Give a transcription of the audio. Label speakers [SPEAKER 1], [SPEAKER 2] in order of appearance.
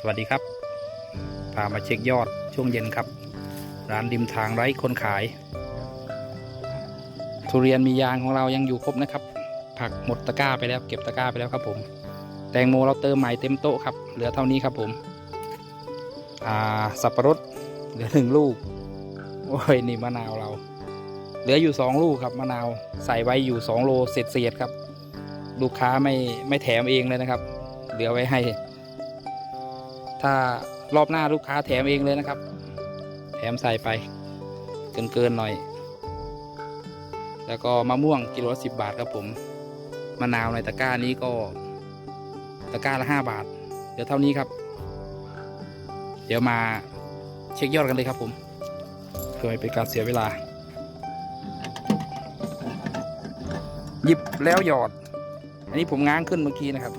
[SPEAKER 1] สวัสดีครับ พามาเช็คยอดช่วงเย็นครับ ร้านริมทางไร้คนขาย ทุเรียนมียางของเรายังอยู่ครบนะครับ ผักหมดตะกร้าไปแล้ว เก็บตะกร้าไปแล้วครับผม แตงโมเราเติมใหม่เต็มโต๊ะครับ เหลือเท่านี้ครับผมสับปะรดเหลือหนึ่งลูก โอ้ยนี่มะนาวเรา เหลืออยู่สองลูกครับมะนาวใส่ไว้อยู่สองโลเศษเศษครับ ลูกค้าไม่ไม่แถมเองเลยนะครับ เหลือไว้ให้ ถ้ารอบหน้าลูกค้าแถมเองเลยนะครับ แถมใส่ไปเกินเกินๆหน่อย แล้วก็มะม่วงกิโลละสิบบาทครับผมมะนาวในตะกร้านี้ก็ตะกร้าละห้าบาท เดี๋ยวเท่านี้ครับ เดี๋ยวมาเช็คยอดกันเลยครับผมเพื่อไม่เป็นการเสียเวลา หยิบแล้วหยอด อันนี้ผมง้างขึ้นเมื่อกี้นะครับ